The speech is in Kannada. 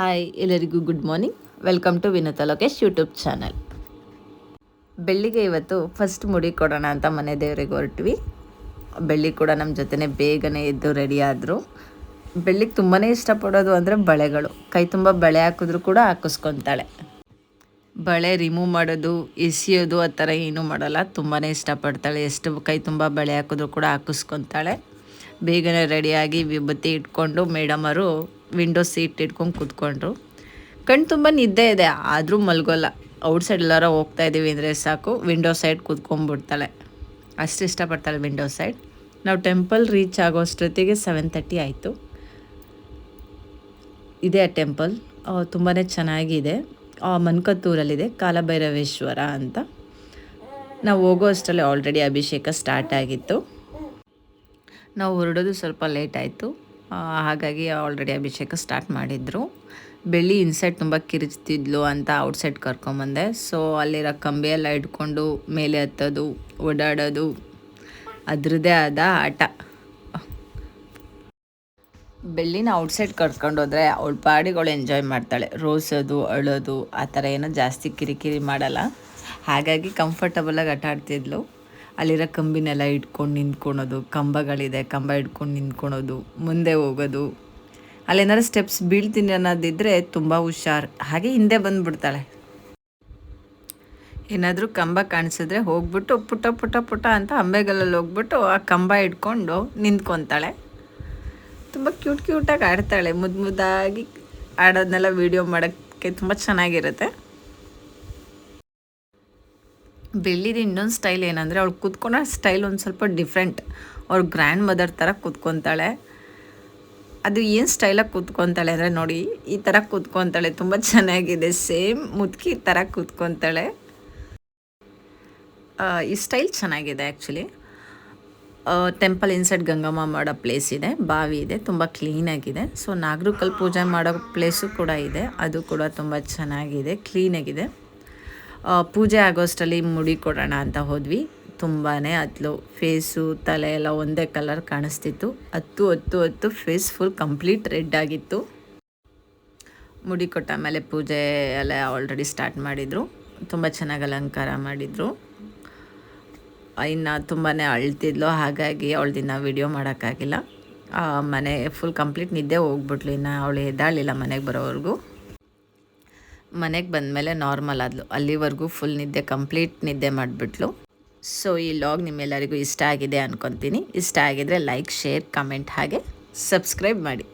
ಹಾಯ್, ಎಲ್ಲರಿಗೂ good morning welcome to Vinata Lokesh YouTube channel ಬೆಳ್ಳಿಗೆ ಇವತ್ತು ಫಸ್ಟ್ ಮುಡಿ ಕೊಡೋಣ ಅಂತ ಮನೆ ದೇವರಿಗೆ ಹೊರಟ್ವಿ. ಬೆಳ್ಳಿ ಕೂಡ ನಮ್ಮ ಜೊತೆನೆ ಬೇಗನೆ ಎದ್ದು ರೆಡಿ ಆದರು. ಬೆಳ್ಳಿಗೆ ತುಂಬಾ ಇಷ್ಟಪಡೋದು ಅಂದರೆ ಬಳೆಗಳು. ಕೈ ತುಂಬ ಬಳೆ ಹಾಕಿದ್ರು ಕೂಡ ಹಾಕಿಸ್ಕೊತಾಳೆ. ಬಳೆ ರಿಮೂವ್ ಮಾಡೋದು, ಎಸಿಯೋದು ಆ ಥರ ಏನೂ ಮಾಡಲ್ಲ. ತುಂಬಾ ಇಷ್ಟಪಡ್ತಾಳೆ. ಎಷ್ಟು ಕೈ ತುಂಬ ಬಳೆ ಹಾಕಿದ್ರು ಕೂಡ ಹಾಕಿಸ್ಕೊತಾಳೆ. ಬೇಗನೆ ರೆಡಿಯಾಗಿ ವಿಭೂತಿ ಇಟ್ಕೊಂಡು ಮೇಡಮರು ವಿಂಡೋ ಸೀಟ್ ಇಟ್ಕೊಂಡು ಕೂತ್ಕೊಂಡ್ರು. ಕಣ್ ತುಂಬ ನಿದ್ದೆ ಇದೆ, ಆದರೂ ಮಲ್ಗೋಲ್ಲ. ಔಟ್ ಸೈಡ್ ಎಲ್ಲಾರ ಹೋಗ್ತಾ ಇದ್ದೀವಿ ಅಂದರೆ ಸಾಕು ವಿಂಡೋ ಸೈಡ್ ಕೂತ್ಕೊಂಡ್ಬಿಡ್ತಾಳೆ. ಅಷ್ಟು ಇಷ್ಟಪಡ್ತಾಳೆ ವಿಂಡೋ ಸೈಡ್ ನಾವು ಟೆಂಪಲ್ ರೀಚ್ ಆಗೋ ಅಷ್ಟೊತ್ತಿಗೆ ಸೆವೆನ್ ತರ್ಟಿ ಆಯಿತು. ಇದೆ ಆ ಟೆಂಪಲ್ ತುಂಬಾ ಚೆನ್ನಾಗಿದೆ. ಮನ್ಕತ್ತೂರಲ್ಲಿದೆ, ಕಾಲಭೈರವೇಶ್ವರ ಅಂತ. ನಾವು ಹೋಗೋ ಅಷ್ಟರಲ್ಲಿ ಆಲ್ರೆಡಿ ಅಭಿಷೇಕ ಸ್ಟಾರ್ಟ್ ಆಗಿತ್ತು. ನಾವು ಹೊರಡೋದು ಸ್ವಲ್ಪ ಲೇಟ್ ಆಯಿತು. ಹಾಗಾಗಿ ಆಲ್ರೆಡಿ ಅಭಿಷೇಕ ಸ್ಟಾರ್ಟ್ ಮಾಡಿದರು. ಬೆಳ್ಳಿ ಇನ್ಸೈಡ್ ತುಂಬ ಕಿರಿಚ್ತಿದ್ಲು ಅಂತ ಔಟ್ಸೈಡ್ ಕರ್ಕೊಂಬಂದೆ. ಸೊ ಅಲ್ಲಿರೋ ಕಂಬಿಯೆಲ್ಲ ಇಟ್ಕೊಂಡು ಮೇಲೆ ಹತ್ತೋದು, ಓಡಾಡೋದು, ಅದರದ್ದೇ ಆದ ಆಟ. ಬೆಳ್ಳಿನ ಔಟ್ಸೈಡ್ ಕರ್ಕೊಂಡೋದ್ರೆ ಅವಳ ಪಾಡಿಗಳು ಎಂಜಾಯ್ ಮಾಡ್ತಾಳೆ. ರೋಸೋದು ಅಳೋದು, ಆ ಥರ ಏನೋ ಜಾಸ್ತಿ ಕಿರಿಕಿರಿ ಮಾಡಲ್ಲ. ಹಾಗಾಗಿ ಕಂಫರ್ಟಬಲಾಗಿ ಆಟ ಆಡ್ತಿದ್ಲು ಅಲ್ಲಿರೋ ಕಂಬಿನೆಲ್ಲ ಇಟ್ಕೊಂಡು ನಿಂತ್ಕೊಳೋದು, ಕಂಬಗಳಿದೆ, ಕಂಬ ಇಟ್ಕೊಂಡು ನಿಂತ್ಕೊಳೋದು, ಮುಂದೆ ಹೋಗೋದು. ಅಲ್ಲೇನಾದ್ರು ಸ್ಟೆಪ್ಸ್ ಬೀಳ್ತೀನಿ ಅನ್ನೋದಿದ್ದರೆ ತುಂಬ ಹುಷಾರು. ಹಾಗೆ ಹಿಂದೆ ಬಂದುಬಿಡ್ತಾಳೆ. ಏನಾದರೂ ಕಂಬ ಕಾಣಿಸಿದ್ರೆ ಹೋಗ್ಬಿಟ್ಟು ಪುಟ ಪುಟ ಪುಟ ಅಂತ ಅಂಬೆಗಲಲ್ಲಿ ಹೋಗ್ಬಿಟ್ಟು ಆ ಕಂಬ ಇಟ್ಕೊಂಡು ನಿಂತ್ಕೊತಾಳೆ ತುಂಬ ಕ್ಯೂಟ್ ಕ್ಯೂಟಾಗಿ ಆಡ್ತಾಳೆ. ಮುದ್ದು ಮುದ್ದಾಗಿ ಆಡೋದನ್ನೆಲ್ಲ ವೀಡಿಯೋ ಮಾಡೋಕ್ಕೆ ತುಂಬ ಚೆನ್ನಾಗಿರುತ್ತೆ. ಬೆಳ್ಳಿದ ಇನ್ನೊಂದು ಸ್ಟೈಲ್ ಏನಂದರೆ ಅವಳು ಕೂತ್ಕೊಳ್ಳೋ ಸ್ಟೈಲ್ ಒಂದು ಸ್ವಲ್ಪ ಡಿಫ್ರೆಂಟ್ ಅವ್ರ ಗ್ರ್ಯಾಂಡ್ ಮದರ್ ಥರ ಕೂತ್ಕೊತಾಳೆ. ಅದು ಏನು ಸ್ಟೈಲಾಗಿ ಕೂತ್ಕೊತಾಳೆ ಅಂದರೆ ನೋಡಿ, ಈ ಥರ ಕೂತ್ಕೊತಾಳೆ, ತುಂಬ ಚೆನ್ನಾಗಿದೆ, ಸೇಮ್ ಮುದುಕಿ ಥರ ಕೂತ್ಕೊತಾಳೆ. ಈ ಸ್ಟೈಲ್ ಚೆನ್ನಾಗಿದೆ ಆ್ಯಕ್ಚುಲಿ ಟೆಂಪಲ್ ಇನ್ಸೈಡ್ ಗಂಗಮ್ಮ ಮಾಡೋ ಪ್ಲೇಸ್ ಇದೆ, ಬಾವಿ ಇದೆ, ತುಂಬ ಕ್ಲೀನಾಗಿದೆ ಸೊ ನಾಗರಕಲ್ ಪೂಜೆ ಮಾಡೋ ಪ್ಲೇಸು ಕೂಡ ಇದೆ, ಅದು ಕೂಡ ತುಂಬ ಚೆನ್ನಾಗಿದೆ ಕ್ಲೀನಾಗಿದೆ ಪೂಜೆ ಆಗೋಷ್ಟರಲ್ಲಿ ಮುಡಿ ಕೊಡೋಣ ಅಂತ ಹೋದ್ವಿ. ತುಂಬಾ ಹತ್ತಲು ಫೇಸು, ತಲೆ ಎಲ್ಲ ಒಂದೇ ಕಲರ್ ಕಾಣಿಸ್ತಿತ್ತು. ಹತ್ತು ಹತ್ತು ಹತ್ತು ಫೇಸ್ ಫುಲ್ ಕಂಪ್ಲೀಟ್ ರೆಡ್ ಆಗಿತ್ತು. ಮುಡಿ ಕೊಟ್ಟ ಮೇಲೆ ಪೂಜೆ ಎಲ್ಲ ಆಲ್ರೆಡಿ ಸ್ಟಾರ್ಟ್ ಮಾಡಿದರು. ತುಂಬ ಚೆನ್ನಾಗಿ ಅಲಂಕಾರ ಮಾಡಿದರು. ಇನ್ನು ತುಂಬಾ ಅಳ್ತಿದ್ಲು, ಹಾಗಾಗಿ ದಿನ ವಿಡಿಯೋ ಮಾಡೋಕ್ಕಾಗಿಲ್ಲ. ಮನೆ ಫುಲ್ ಕಂಪ್ಲೀಟ್ ನಿದ್ದೆ ಹೋಗ್ಬಿಟ್ಲು ಇನ್ನು. ಅವಳು ಎದ್ದಾಳಿಲ್ಲ ಮನೆಗೆ ಬರೋವರೆಗೂ. ಮನೆಗೆ ಬಂದಮೇಲೆ ನಾರ್ಮಲ್ ಆದಳು ಅಲ್ಲಿವರೆಗೂ ಫುಲ್ ನಿದ್ದೆ ಕಂಪ್ಲೀಟ್ ನಿದ್ದೆ ಮಾಡಿಬಿಟ್ಲು. ಸೊ ಈ ಲಾಗ್ ನಿಮ್ಮೆಲ್ಲರಿಗೂ ಇಷ್ಟ ಆಗಿದೆ ಅಂದ್ಕೊತೀನಿ ಇಷ್ಟ ಆಗಿದರೆ ಲೈಕ್ ಶೇರ್ ಕಮೆಂಟ್ ಹಾಗೆ ಸಬ್ಸ್ಕ್ರೈಬ್ ಮಾಡಿ.